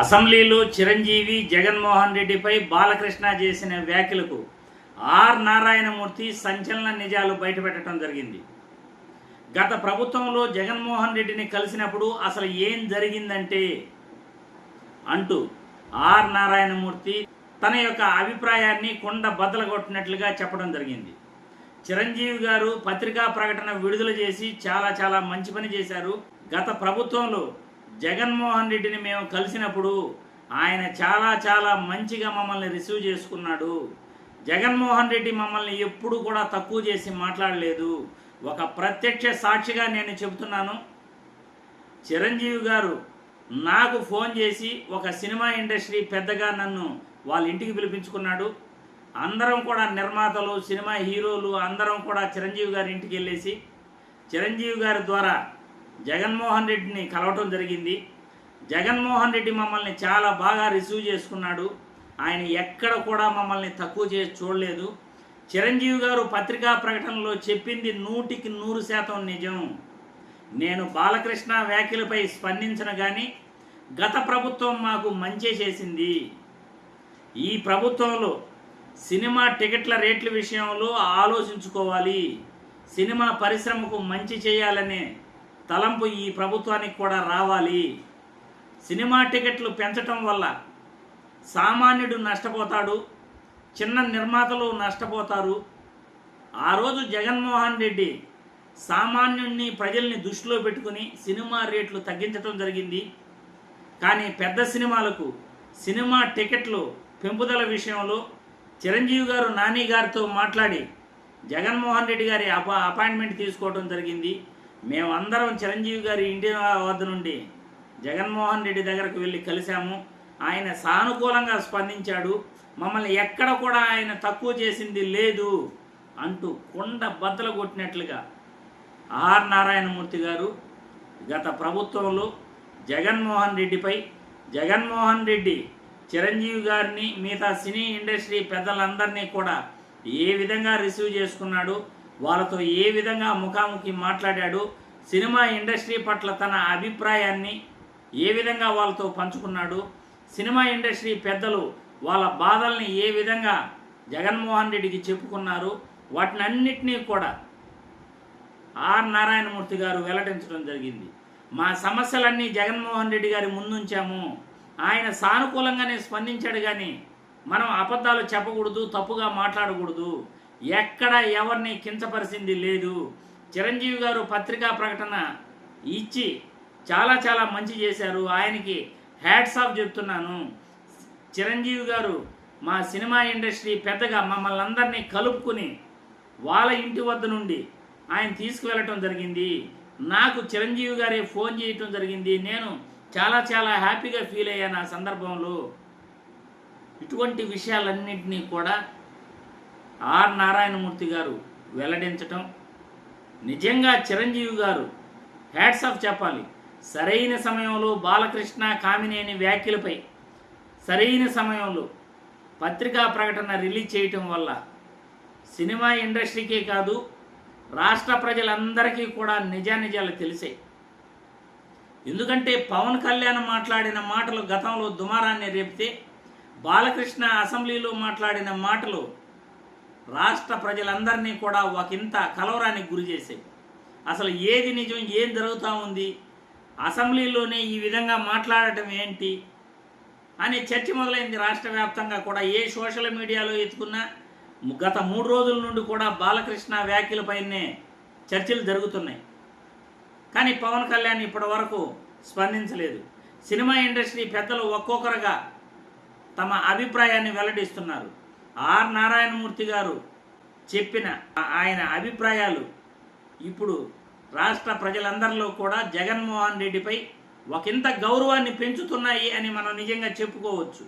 అసెంబ్లీలో చిరంజీవి జగన్మోహన్ రెడ్డిపై బాలకృష్ణ చేసిన వ్యాఖ్యలకు ఆర్ నారాయణమూర్తి సంచలన నిజాలు బయటపెట్టడం జరిగింది. గత ప్రభుత్వంలో జగన్మోహన్ రెడ్డిని కలిసినప్పుడు అసలు ఏం జరిగిందంటే అంటూ ఆర్ నారాయణమూర్తి తన యొక్క అభిప్రాయాన్ని కొండ బద్దలగొట్టినట్లుగా చెప్పడం జరిగింది. చిరంజీవి గారు పత్రికా ప్రకటన విడుదల చేసి చాలా చాలా మంచి పని చేశారు. గత ప్రభుత్వంలో జగన్మోహన్ రెడ్డిని మేము కలిసినప్పుడు ఆయన చాలా చాలా మంచిగా మమ్మల్ని రిసీవ్ చేసుకున్నాడు. జగన్మోహన్ రెడ్డి మమ్మల్ని ఎప్పుడు కూడా తక్కువ చేసి మాట్లాడలేదు. ఒక ప్రత్యక్ష సాక్షిగా నేను చెబుతున్నాను. చిరంజీవి గారు నాకు ఫోన్ చేసి ఒక సినిమా ఇండస్ట్రీ పెద్దగా నన్ను వాళ్ళ ఇంటికి పిలిపించుకున్నాడు. అందరం కూడా నిర్మాతలు సినిమా హీరోలు అందరం కూడా చిరంజీవి గారి ఇంటికి వెళ్ళేసి చిరంజీవి గారి ద్వారా జగన్మోహన్ రెడ్డిని కలవటం జరిగింది. జగన్మోహన్ రెడ్డి మమ్మల్ని చాలా బాగా రిసీవ్ చేసుకున్నాడు. ఆయన ఎక్కడ కూడా మమ్మల్ని తక్కువ చేసి చూడలేదు. చిరంజీవి గారు పత్రికా ప్రకటనలో చెప్పింది నూటికి నూరు శాతం నిజం. నేను బాలకృష్ణ వ్యాఖ్యలపై స్పందించను కానీ గత ప్రభుత్వం మాకు మంచి చేసింది. ఈ ప్రభుత్వంలో సినిమా టికెట్ల రేట్ల విషయంలో ఆలోచించుకోవాలి. సినిమా పరిశ్రమకు మంచి చేయాలనే తలంపు ఈ ప్రభుత్వానికి కూడా రావాలి. సినిమా టికెట్లు పెంచటం వల్ల సామాన్యుడు నష్టపోతాడు చిన్న నిర్మాతలు నష్టపోతారు. ఆ రోజు జగన్మోహన్ రెడ్డి సామాన్యుడిని ప్రజల్ని దృష్టిలో పెట్టుకుని సినిమా రేట్లు తగ్గించడం జరిగింది. కానీ పెద్ద సినిమాలకు సినిమా టికెట్లు పెంపుదల విషయంలో చిరంజీవి గారు నాని గారితో మాట్లాడి జగన్మోహన్ రెడ్డి గారి అప అపాయింట్మెంట్ తీసుకోవడం జరిగింది. మేమందరం చిరంజీవి గారి ఇంటి వద్ద నుండి జగన్మోహన్ రెడ్డి దగ్గరకు వెళ్ళి కలిశాము. ఆయన సానుకూలంగా స్పందించాడు. మమ్మల్ని ఎక్కడ కూడా ఆయన తక్కువ చేసింది లేదు అంటూ కొండ బద్దలు కొట్టినట్లుగా ఆర్ నారాయణమూర్తి గారు గత ప్రభుత్వంలో జగన్మోహన్ రెడ్డిపై జగన్మోహన్ రెడ్డి చిరంజీవి గారిని మిగతా సినీ ఇండస్ట్రీ పెద్దలందరినీ కూడా ఏ విధంగా రిసీవ్ చేసుకున్నాడు వాళ్ళతో ఏ విధంగా ముఖాముఖి మాట్లాడాడు సినిమా ఇండస్ట్రీ పట్ల తన అభిప్రాయాన్ని ఏ విధంగా వాళ్ళతో పంచుకున్నాడు సినిమా ఇండస్ట్రీ పెద్దలు వాళ్ళ బాధల్ని ఏ విధంగా జగన్మోహన్ రెడ్డికి చెప్పుకున్నారు వాటినన్నిటినీ కూడా ఆర్ నారాయణమూర్తి గారు వెల్లడించడం జరిగింది. మా సమస్యలన్నీ జగన్మోహన్ రెడ్డి గారి ముందుంచాము. ఆయన సానుకూలంగానే స్పందించాడు కానీ మనం అబద్ధాలు చెప్పకూడదు తప్పుగా మాట్లాడకూడదు. ఎక్కడ ఎవరిని కించపరిచింది లేదు. చిరంజీవి గారు పత్రికా ప్రకటన ఇచ్చి చాలా చాలా మంచి చేశారు. ఆయనకి హ్యాట్స్ ఆఫ్ చెప్తున్నాను. చిరంజీవి గారు మా సినిమా ఇండస్ట్రీ పెద్దగా మమ్మల్ని అందరినీ కలుపుకుని వాళ్ళ ఇంటి వద్ద నుండి ఆయన తీసుకువెళ్ళటం జరిగింది. నాకు చిరంజీవి గారే ఫోన్ చేయటం జరిగింది. నేను చాలా చాలా హ్యాపీగా ఫీల్ అయ్యాను ఆ సందర్భంలో. ఇటువంటి విషయాలన్నింటినీ కూడా ఆర్ నారాయణమూర్తి గారు వెల్లడించటం నిజంగా చిరంజీవి గారు హ్యాట్స్ ఆఫ్ చెప్పాలి. సరైన సమయంలో బాలకృష్ణ కామినేని వ్యాఖ్యలపై సరైన సమయంలో పత్రికా ప్రకటన రిలీజ్ చేయటం వల్ల సినిమా ఇండస్ట్రీకే కాదు రాష్ట్ర ప్రజలందరికీ కూడా నిజానిజాలు తెలిసాయి. ఎందుకంటే పవన్ కళ్యాణ్ మాట్లాడిన మాటలు గతంలో దుమారాన్ని రేపితే బాలకృష్ణ అసెంబ్లీలో మాట్లాడిన మాటలు రాష్ట్ర ప్రజలందరినీ కూడా ఒకంత కలవరానికి గురి చేసాయి అసలు ఏది నిజం ఏం జరుగుతూ ఉంది అసెంబ్లీలోనే ఈ విధంగా మాట్లాడటం ఏంటి అనే చర్చ మొదలైంది రాష్ట్ర వ్యాప్తంగా కూడా. ఏ సోషల్ మీడియాలో ఎత్తుకున్నా గత మూడు రోజుల నుండి కూడా బాలకృష్ణ వ్యాఖ్యలపైనే చర్చలు జరుగుతున్నాయి. కానీ పవన్ కళ్యాణ్ ఇప్పటి వరకు స్పందించలేదు. సినిమా ఇండస్ట్రీ పెద్దలు ఒక్కొక్కరుగా తమ అభిప్రాయాన్ని వెల్లడిస్తున్నారు. ఆర్ నారాయణమూర్తి గారు చెప్పిన ఆయన అభిప్రాయాలు ఇప్పుడు రాష్ట్ర ప్రజలందరిలో కూడా జగన్మోహన్ రెడ్డిపై ఒకంత గౌరవాన్ని పెంచుతున్నాయి అని మనం నిజంగా చెప్పుకోవచ్చు.